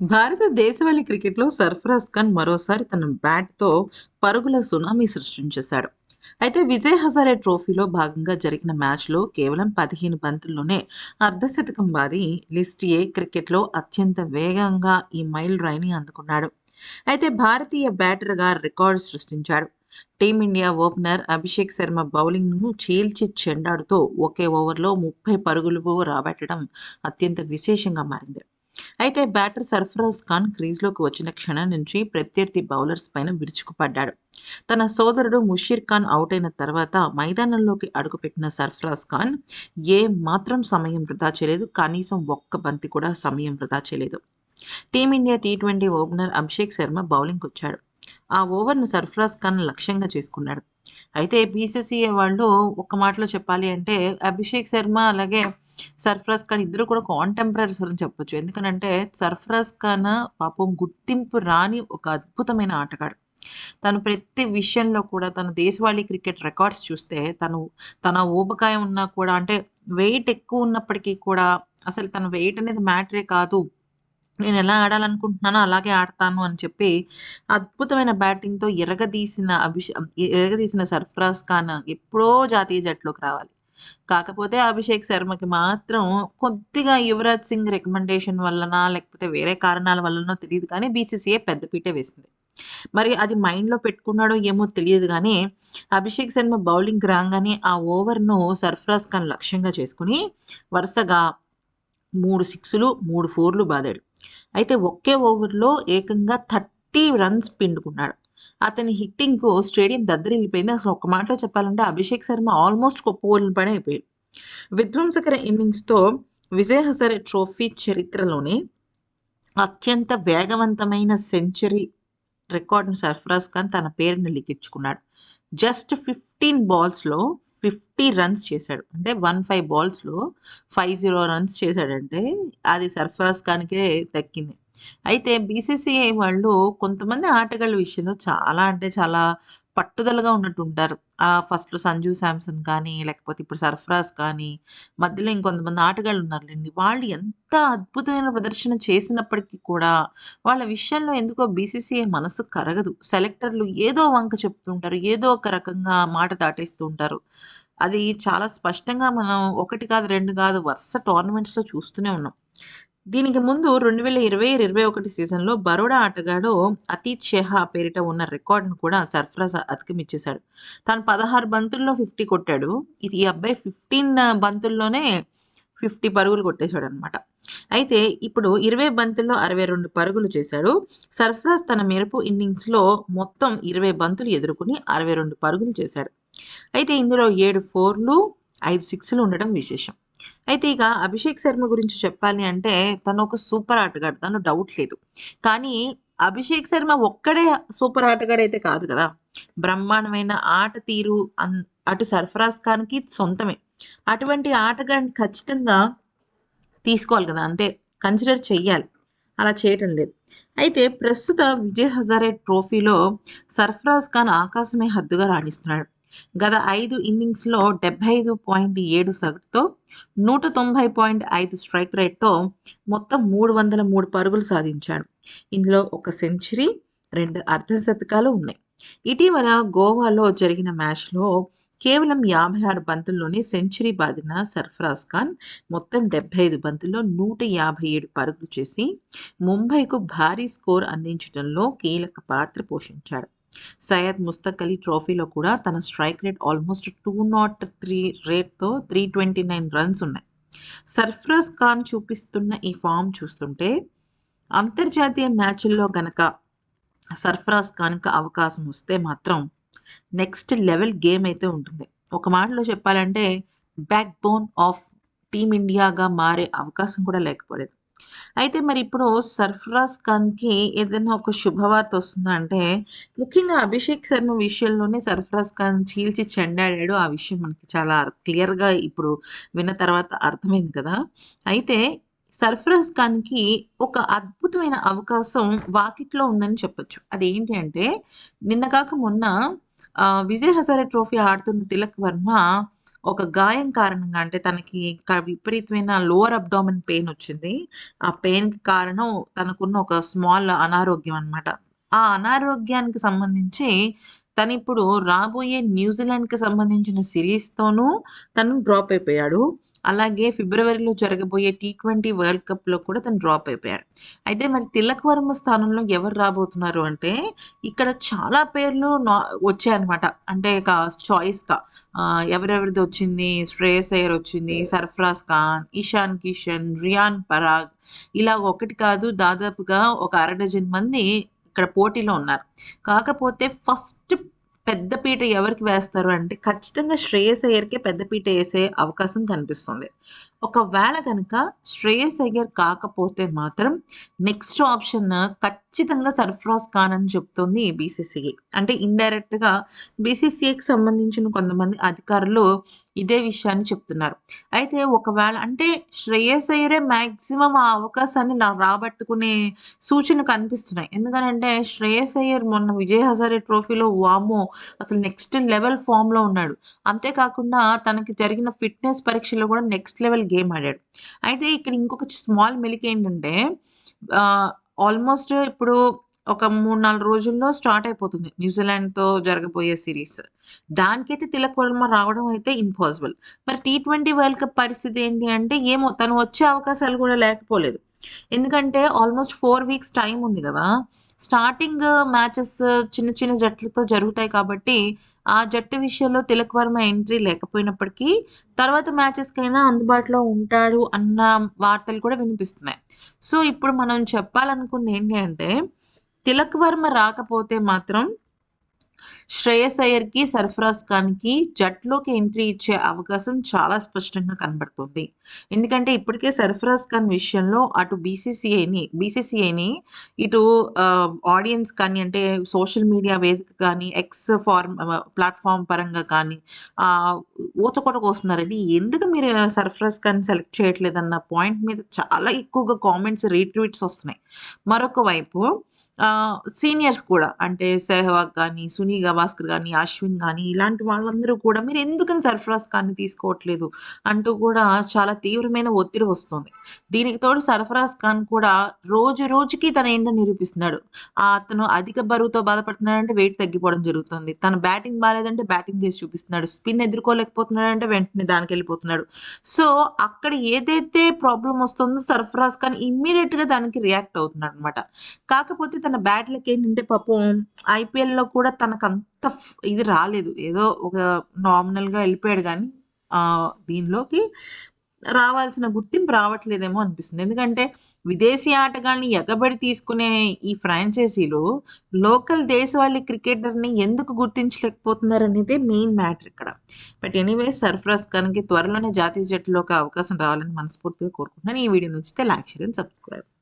భారత దేశవాళీ క్రికెట్‌లో సర్ఫరాజ్ ఖాన్ మరోసారి తన బ్యాట్‌తో పరుగుల సునామీ సృష్టించేశాడు. అయితే విజయ్ హజారే ట్రోఫీలో భాగంగా జరిగిన మ్యాచ్‌లో కేవలం 15 బంతుల్లోనే అర్ధశతకం బాది లిస్ట్ ఏ క్రికెట్‌లో అత్యంత వేగంగా ఈ మైల్ రాయిని అందుకున్నాడు. అయితే భారతీయ బ్యాటర్‌గా రికార్డు సృష్టించాడు. Team India opener Abhishek Sharma బౌలింగ్‌ను చీల్చి చెండాడుతో ఒకే ఓవర్‌లో 30 పరుగులు రాబట్టడం అత్యంత విశేషంగా మారింది. అయితే బ్యాటర్ సర్ఫరాజ్ ఖాన్ క్రీజ్‌లోకి వచ్చిన క్షణం నుంచి ప్రత్యర్థి బౌలర్స్ పైన విరుచుకుపడ్డాడు. తన సోదరుడు ముషీర్ ఖాన్ అవుట్ అయిన తర్వాత మైదానంలోకి అడుగుపెట్టిన సర్ఫరాజ్ ఖాన్ ఏ మాత్రం సమయం వృధా చేయలేదు. కనీసం ఒక్క బంతి కూడా సమయం వృధా చేయలేదు. టీమిండియా టీ20 ఓపెనర్ అభిషేక్ శర్మ బౌలింగ్ వచ్చాడు ఆ ఓవర్‌ను సర్ఫరాజ్ ఖాన్ లక్ష్యంగా చేసుకున్నాడు. అయితే బీసీసీఏ వాళ్ళు ఒక్క మాటలో చెప్పాలి అంటే అభిషేక్ శర్మ అలాగే సర్ఫరాజ్ ఖాన్ ఇద్దరు కూడా కాంటెంపరీస్ అని చెప్పొచ్చు. ఎందుకనంటే సర్ఫరాజ్ ఖాన్ పాపం గుర్తింపు రాని ఒక అద్భుతమైన ఆటగాడు. తను ప్రతి విషయంలో కూడా తన దేశవాళీ క్రికెట్ రికార్డ్స్ చూస్తే తను తన ఊబకాయం ఉన్నా కూడా అంటే వెయిట్ ఎక్కువ ఉన్నప్పటికీ కూడా అసలు తన వెయిట్ అనేది మ్యాటరే కాదు. నేను ఎలా ఆడాలనుకుంటున్నానో అలాగే ఆడతాను అని చెప్పి అద్భుతమైన బ్యాటింగ్‌తో ఎరగదీసిన అభిష ఎరగదీసిన సర్ఫరాజ్ ఖాన్ ఎప్పుడో జాతీయ జట్టులోకి రావాలి. కాకపోతే అభిషేక్ శర్మకి మాత్రం కొద్దిగా యువరాజ్ సింగ్ రికమెండేషన్ వల్లనా లేకపోతే వేరే కారణాల వల్లనో తెలియదు కానీ బీసీసీఏ పెద్ద పీటే వేసింది. మరి అది మైండ్‌లో పెట్టుకున్నాడో ఏమో తెలియదు కానీ అభిషేక్ శర్మ బౌలింగ్ రాగానే ఆ ఓవర్‌ను సర్ఫరాజ్ ఖాన్ లక్ష్యంగా చేసుకుని వరుసగా మూడు సిక్స్‌లు, మూడు ఫోర్‌లు బాదాడు. అయితే ఒకే ఓవర్‌లో ఏకంగా 30 రన్స్ పిండుకున్నాడు. అతని హిట్టింగ్‌కు స్టేడియం దద్దరిల్లిపోయింది. అసలు ఒక మాటలో చెప్పాలంటే అభిషేక్ శర్మ ఆల్మోస్ట్ కుప్పకూలిన పని అయిపోయాడు. విధ్వంసకర ఇన్నింగ్స్‌తో విజయ్ హజారే ట్రోఫీ చరిత్రలోనే అత్యంత వేగవంతమైన సెంచరీ రికార్డును సర్ఫరాజ్ ఖాన్ తన పేరుని లిఖించుకున్నాడు. జస్ట్ 15 బాల్స్‌లో 50 రన్స్ చేశాడు. అంటే 15 బాల్స్‌లో 50 రన్స్ చేశాడంటే అది సర్ఫరాజ్ ఖాన్‌కే దక్కింది. అయితే బీసీసీఐ వాళ్ళు కొంతమంది ఆటగాళ్ళ విషయంలో చాలా అంటే చాలా పట్టుదలగా ఉన్నట్టుంటారు. ఆ ఫస్ట్‌లో సంజు శాంసన్ కానీ, లేకపోతే ఇప్పుడు సర్ఫరాజ్ కానీ, మధ్యలో ఇంకొంతమంది ఆటగాళ్ళు ఉన్నారులేండి వాళ్ళు ఎంత అద్భుతమైన ప్రదర్శన చేసినప్పటికీ కూడా వాళ్ళ విషయంలో ఎందుకో బీసీసీఐ మనసు కరగదు. సెలెక్టర్లు ఏదో వంక చెప్తుంటారు. ఏదో ఒక రకంగా మాట దాటేస్తూ ఉంటారు. అది చాలా స్పష్టంగా మనం ఒకటి కాదు, రెండు కాదు వరుస టోర్నమెంట్స్‌లో చూస్తూనే ఉన్నాం. దీనికి ముందు 2020, 21 సీజన్‌లో బరోడా ఆటగాడు అతీత్ షెహా పేరిట ఉన్న రికార్డును కూడా సర్ఫరాజ్ అతికమిచ్చేశాడు తను 16 బంతుల్లో 50 కొట్టాడు. ఇది ఈ అబ్బాయి 15 బంతుల్లోనే 50 పరుగులు కొట్టేశాడనమాట. అయితే ఇప్పుడు 20 బంతుల్లో 62 పరుగులు చేశాడు. సర్ఫరాజ్ తన మెరుపు ఇన్నింగ్స్‌లో మొత్తం 20 బంతులు ఎదుర్కొని 62 పరుగులు చేశాడు. అయితే ఇందులో ఏడు ఫోర్‌లు, ఐదు సిక్స్‌లు ఉండడం విశేషం. అయితే ఇక అభిషేక్ శర్మ గురించి చెప్పాలి అంటే తను ఒక సూపర్ ఆటగాడు. తను డౌట్ లేదు. కానీ అభిషేక్ శర్మ ఒక్కడే సూపర్ ఆటగాడైతే కాదు కదా! బ్రహ్మాండమైన ఆట తీరు అన్ అటు సర్ఫరాజ్ ఖాన్‌కి సొంతమే. అటువంటి ఆటగాడిని ఖచ్చితంగా తీసుకోవాలి కదా! అంటే కన్సిడర్ చెయ్యాలి. అలా చేయటం లేదు. అయితే ప్రస్తుత విజయ్ హజారే ట్రోఫీలో సర్ఫరాజ్ ఖాన్ ఆకాశమే హద్దుగా రాణిస్తున్నాడు. గత ఐదు ఇన్నింగ్స్‌లో 75.7 సగటుతో 190.5 స్ట్రైక్ రేట్‌తో మొత్తం 303 పరుగులు సాధించాడు. ఇందులో ఒక సెంచరీ, రెండు అర్ధ శతకాలు ఉన్నాయి. ఇటీవల గోవాలో జరిగిన మ్యాచ్‌లో కేవలం 56 బంతుల్లోనే సెంచరీ బాదిన సర్ఫరాజ్ ఖాన్ మొత్తం 75 బంతుల్లో 157 పరుగులు చేసి ముంబైకు భారీ స్కోర్ అందించడంలో కీలక పాత్ర పోషించాడు. సయ్యద్ ముస్తక్ అలీ ట్రోఫీలో కూడా తన స్ట్రైక్ రేట్ ఆల్మోస్ట్ 203 రేట్‌తో 329 రన్స్ ఉన్నాయి. సర్ఫరాజ్ ఖాన్ చూపిస్తున్న ఈ ఫామ్ చూస్తుంటే అంతర్జాతీయ మ్యాచ్ల్లో గనక సర్ఫరాజ్ ఖాన్‌కి అవకాశం వస్తే మాత్రం నెక్స్ట్ లెవెల్ గేమ్ అయితే ఉంటుంది. ఒక మాటలో చెప్పాలంటే బ్యాక్ బోన్ ఆఫ్ టీమిండియాగా మారే అవకాశం కూడా లేకపోలేదు. అయితే మరి ఇప్పుడు సర్ఫరాజ్ ఖాన్‌కి ఏదైనా ఒక శుభవార్త వస్తుందా అంటే ముఖ్యంగా అభిషేక్ శర్మ విషయంలోనే సర్ఫరాజ్ ఖాన్ చీల్చి చెండాడాడు. ఆ విషయం మనకి చాలా క్లియర్‌గా ఇప్పుడు విన్న తర్వాత అర్థమైంది కదా! అయితే సర్ఫరాజ్ ఖాన్‌కి ఒక అద్భుతమైన అవకాశం వాకిట్లో ఉందని చెప్పొచ్చు. అదేంటి అంటే నిన్న కాక మొన్న విజయ్ హజారే ట్రోఫీ ఆడుతున్న తిలక్ వర్మ ఒక గాయం కారణంగా అంటే తనకి విపరీతమైన లోవర్ అబ్డామిన్ పెయిన్ వచ్చింది. ఆ పెయిన్‌కి కారణం తనకున్న ఒక స్మాల్ అనారోగ్యం అన్నమాట. ఆ అనారోగ్యానికి సంబంధించి తను ఇప్పుడు రాబోయే న్యూజిలాండ్‌కి సంబంధించిన సిరీస్తోనూ తను డ్రాప్ అయిపోయాడు. అలాగే ఫిబ్రవరిలో జరగబోయే టీ20 వరల్డ్ కప్‌లో కూడా తను డ్రాప్ అయిపోయాడు. అయితే మరి తిలక్ వర్మ స్థానంలో ఎవరు రాబోతున్నారు అంటే ఇక్కడ చాలా పేర్లు నా వచ్చాయన్నమాట. అంటే చాయిస్‌గా ఎవరెవరిది వచ్చింది శ్రేయస్ అయ్యర్ వచ్చింది, సర్ఫరాజ్ ఖాన్, ఇషాన్ కిషన్, రియాన్ పరాగ్ ఇలా ఒకటి కాదు దాదాపుగా ఒక అర డజన్ మంది ఇక్కడ పోటీలో ఉన్నారు. కాకపోతే ఫస్ట్ పెద్ద పీట ఎవరికి వేస్తారు అంటే ఖచ్చితంగా శ్రేయస్ అయ్యర్‌కే పెద్ద పీట అవకాశం కనిపిస్తుంది. ఒకవేళ కనుక శ్రేయస్ అయ్యర్ కాకపోతే మాత్రం నెక్స్ట్ ఆప్షన్ ఖచ్చితంగా సర్ఫరాజ్ ఖాన్ అని చెప్తుంది బీసీసీఐ. అంటే ఇండైరెక్ట్‌గా బీసీసీఐకి సంబంధించిన కొంతమంది అధికారులు ఇదే విషయాన్ని చెప్తున్నారు. అయితే ఒకవేళ అంటే శ్రేయస్ అయ్యరే మాక్సిమం ఆ అవకాశాన్ని రాబట్టుకునే సూచనలు కనిపిస్తున్నాయి. ఎందుకంటే శ్రేయస్ అయ్యర్ మొన్న విజయ్ హజారే ట్రోఫీలో వామో అసలు నెక్స్ట్ లెవెల్ ఫామ్లో ఉన్నాడు. అంతే కాకుండా తనకి జరిగిన ఫిట్‌నెస్ పరీక్షలో కూడా నెక్స్ట్ లెవెల్ గేమ్ ఆడాడు. అయితే ఇక్కడ ఇంకొక స్మాల్ మెలికేంటంటే ఏంటంటే ఆల్మోస్ట్ ఇప్పుడు ఒక 3, 4 రోజుల్లో స్టార్ట్ అయిపోతుంది న్యూజిలాండ్‌తో జరగబోయే సిరీస్ దానికైతే తిలక్ వర్మ రావడం అయితే ఇంపాసిబుల్. మరి టీ20 వరల్డ్ కప్ పరిస్థితి ఏంటి అంటే ఏమో తను వచ్చే అవకాశాలు కూడా లేకపోలేదు. ఎందుకంటే ఆల్మోస్ట్ ఫోర్ వీక్స్ టైం ఉంది కదా స్టార్టింగ్ మ్యాచెస్ చిన్న చిన్న జట్లతో జరుగుతాయి కాబట్టి ఆ జట్టు విషయంలో తిలక్ వర్మ ఎంట్రీ లేకపోయినప్పటికీ తర్వాత మ్యాచెస్‌కైనా అందుబాటులో ఉంటాడు అన్న వార్తలు కూడా వినిపిస్తున్నాయి. సో ఇప్పుడు మనం చెప్పాలనుకుంది ఏంటి అంటే తిలక్ వర్మ రాకపోతే మాత్రం శ్రేయస్ అయ్యర్‌కి, సర్ఫరాజ్ ఖాన్‌కి జట్టులోకి ఎంట్రీ ఇచ్చే అవకాశం చాలా స్పష్టంగా కనబడుతుంది. ఎందుకంటే ఇప్పటికే సర్ఫరాజ్ ఖాన్ విషయంలో అటు బీసీసీఐని బీసీసీఐని ఇటు ఆడియన్స్ కానీ అంటే సోషల్ మీడియా వేదిక కానీ ఎక్స్ ఫార్మ్ ప్లాట్ఫామ్ పరంగా కానీ ఊతకొటకు వస్తున్నారండి కోస్తున్నారండి. ఎందుకు మీరు సర్ఫరాజ్ ఖాన్ సెలెక్ట్ చేయట్లేదన్న పాయింట్ మీద చాలా ఎక్కువగా కామెంట్స్, రీట్వీట్స్ వస్తున్నాయి. మరొక వైపు సీనియర్స్ కూడా అంటే సెహ్వాగ్ కానీ సునీ గవాస్కర్ కానీ అశ్విన్ కానీ ఇలాంటి వాళ్ళందరూ కూడా మీరు ఎందుకని సర్ఫరాజ్ ఖాన్‌ని తీసుకోవట్లేదు అంటూ కూడా చాలా తీవ్రమైన ఒత్తిడి వస్తుంది. దీనికి తోడు సర్ఫరాజ్ ఖాన్ కూడా రోజు రోజుకి తన ఎండ నిరూపిస్తున్నాడు. అతను అధిక బరువుతో బాధపడుతున్నాడంటే వెయిట్ తగ్గిపోవడం జరుగుతుంది. తన బ్యాటింగ్ బాగాలేదంటే బ్యాటింగ్ చేసి చూపిస్తున్నాడు. స్పిన్ ఎదుర్కోలేకపోతున్నాడంటే వెంటనే దానికి వెళ్ళిపోతున్నాడు సో అక్కడ ఏదైతే ప్రాబ్లం వస్తుందో సర్ఫరాజ్ ఖాన్ ఇమ్మీడియట్గా దానికి రియాక్ట్ అవుతున్నాడు అనమాట కాకపోతే తన బ్యాడ్ లక్ ఏంటంటే పాపం ఐపీఎల్‌లో కూడా తనకు అంత ఇది రాలేదు. ఏదో ఒక నామినల్‌గా వెళ్ళిపోయాడు కానీ ఆహ్, దీనిలోకి రావాల్సిన గుర్తింపు రావట్లేదేమో అనిపిస్తుంది. ఎందుకంటే విదేశీ ఆటగాళ్ళని ఎగబడి తీసుకునే ఈ ఫ్రాంచైజీలు లోకల్ దేశవాళీ క్రికెటర్‌ని ఎందుకు గుర్తించలేకపోతున్నారు అనేది మెయిన్ మ్యాటర్ ఇక్కడ. బట్ ఎనీవే సర్ఫరాజ్ ఖాన్‌కి త్వరలోనే జాతీయ జట్టులోకి అవకాశం రావాలని మనస్ఫూర్తిగా కోరుకుంటున్నాను. ఈ వీడియో నచ్చితే లైక్, షేర్ అండ్ సబ్స్క్రైబ్.